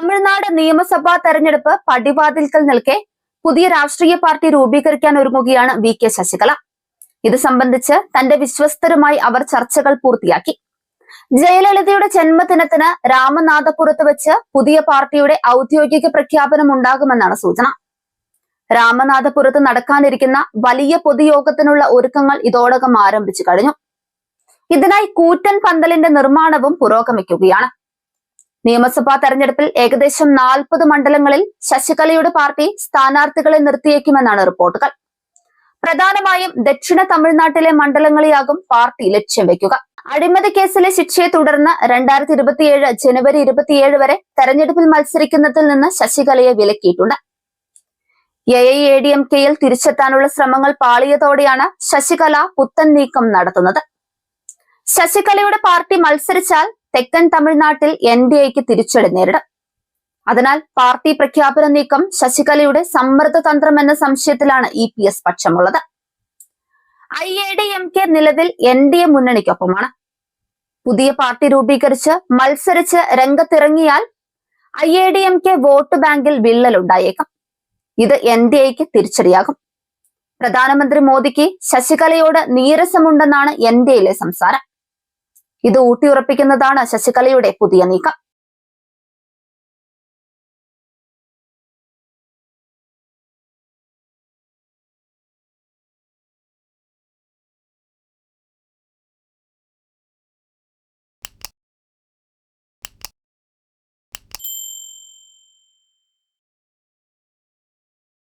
തമിഴ്നാട് നിയമസഭാ തെരഞ്ഞെടുപ്പ് പടിവാതിൽക്കൽ നിൽക്കെ പുതിയ രാഷ്ട്രീയ പാർട്ടി രൂപീകരിക്കാൻ ഒരുങ്ങുകയാണ് വി കെ ശശികല. ഇത് സംബന്ധിച്ച് തന്റെ വിശ്വസ്തരുമായി അവർ ചർച്ചകൾ പൂർത്തിയാക്കി. ജയലളിതയുടെ ജന്മദിനത്തിന് രാമനാഥപുരത്ത് വെച്ച് പുതിയ പാർട്ടിയുടെ ഔദ്യോഗിക പ്രഖ്യാപനം ഉണ്ടാകുമെന്നാണ് സൂചന. രാമനാഥപുരത്ത് നടക്കാനിരിക്കുന്ന വലിയ പൊതുയോഗത്തിനുള്ള ഒരുക്കങ്ങൾ ഇതോടകം ആരംഭിച്ചു കഴിഞ്ഞു. ഇതിനായി കൂറ്റൻ പന്തലിന്റെ നിർമ്മാണവും പുരോഗമിക്കുകയാണ്. നിയമസഭാ തെരഞ്ഞെടുപ്പിൽ ഏകദേശം നാൽപ്പത് മണ്ഡലങ്ങളിൽ ശശികലയുടെ പാർട്ടി സ്ഥാനാർത്ഥികളെ നിർത്തിയേക്കുമെന്നാണ് റിപ്പോർട്ടുകൾ. പ്രധാനമായും ദക്ഷിണ തമിഴ്നാട്ടിലെ മണ്ഡലങ്ങളെയാകും പാർട്ടി ലക്ഷ്യം വെക്കുക. അഴിമതി കേസിലെ ശിക്ഷയെ തുടർന്ന് രണ്ടായിരത്തി ഇരുപത്തിയേഴ് ജനുവരി ഇരുപത്തിയേഴ് വരെ തെരഞ്ഞെടുപ്പിൽ മത്സരിക്കുന്നതിൽ നിന്ന് ശശികലയെ വിലക്കിയിട്ടുണ്ട്. A I A D M കെയിൽ തിരിച്ചെത്താനുള്ള ശ്രമങ്ങൾ പാളിയതോടെയാണ് ശശികല പുത്തൻ നീക്കം നടത്തുന്നത്. ശശികലയുടെ പാർട്ടി മത്സരിച്ചാൽ തെക്കൻ തമിഴ്നാട്ടിൽ എൻ ഡി എക്ക് തിരിച്ചടി നേരിടും. അതിനാൽ പാർട്ടി പ്രഖ്യാപന നീക്കം ശശികലയുടെ സമ്മർദ്ദ തന്ത്രം എന്ന സംശയത്തിലാണ് E P S പക്ഷമുള്ളത്. A I A D M നിലവിൽ എൻ ഡി എ മുന്നണിക്കൊപ്പമാണ്. പുതിയ പാർട്ടി രൂപീകരിച്ച് മത്സരിച്ച് രംഗത്തിറങ്ങിയാൽ A I A D M K ബാങ്കിൽ വിള്ളലുണ്ടായേക്കാം. ഇത് എൻ ഡി എക്ക് തിരിച്ചടിയാകും. പ്രധാനമന്ത്രി മോദിക്ക് ശശികലയോട് നീരസമുണ്ടെന്നാണ് എൻ ഡി എയിലെ സംസാരം. ഇത് ഊട്ടിയുറപ്പിക്കുന്നതാണ് ശശികലയുടെ പുതിയ നീക്കം.